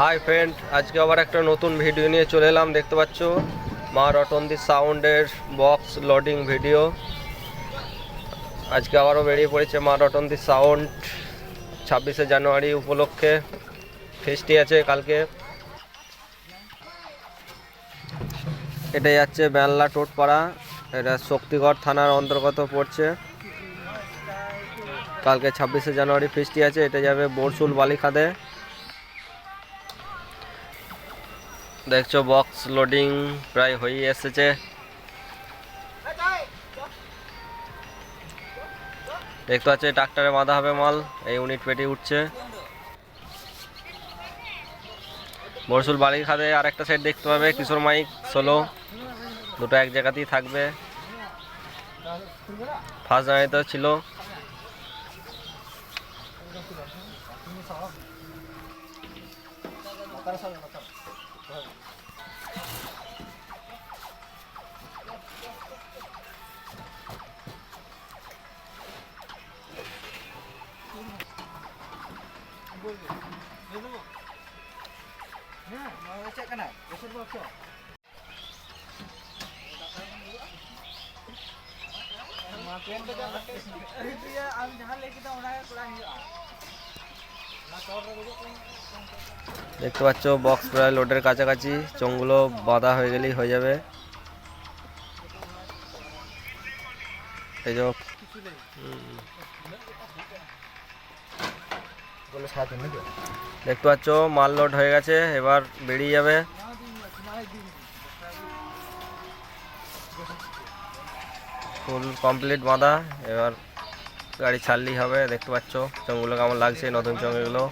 Hi friend আজকে আবার একটা নতুন ভিডিও নিয়ে চলে এলাম, দেখতে পাচ্ছ? মা রটন্দি সাউন্ডের বক্স লোডিং ভিডিও আজকে আবারও বেরিয়ে পড়েছে মা রটন দি সাউন্ড ছাব্বিশে জানুয়ারি উপলক্ষে। ফেস্টি আছে কালকে। এটা যাচ্ছে বেললা টোটপাড়া, এটা শক্তিগড় থানার অন্তর্গত পড়ছে। কালকে ছাব্বিশে জানুয়ারি ফেস্টি আছে, এটা যাবে বরসুল বালিখাদে। দেখছ বক্স লোডিং প্রায় হয়ে এসেছে। দেখতে পাচ্ছি ট্রাক্টরে বাঁধা হবে মাল, এই ইউনিট পেটি উঠছে। বরসুল বাড়ির খাদে আর একটা সাইড দেখতে পাবে, কিশোর মাইক সোলো দুটো এক জায়গাতেই থাকবে। ফার্স্ট জানুয়ারিতে ছিল। Nah, mau cek kan? Besok bocor. Makin dekat. Itu ya, ambil jalan lagi kita orang yang kurang hilang. দেখতে পাচ্ছ বক্স প্রায় লোডের কাছাকাছি। চোঙগুলো বাঁধা হয়ে গেলেই হয়ে যাবে। দেখতে পাচ্ছ, মাল লোড হয়ে গেছে, এবার বেরিয়ে যাবে। ফুল কমপ্লিট বাঁধা, এবার গাড়ি ছাড়লেই হবে দেখতে পাচ্ছ চোঙগুলো কেমন লাগছে নতুন চোঙ এগুলো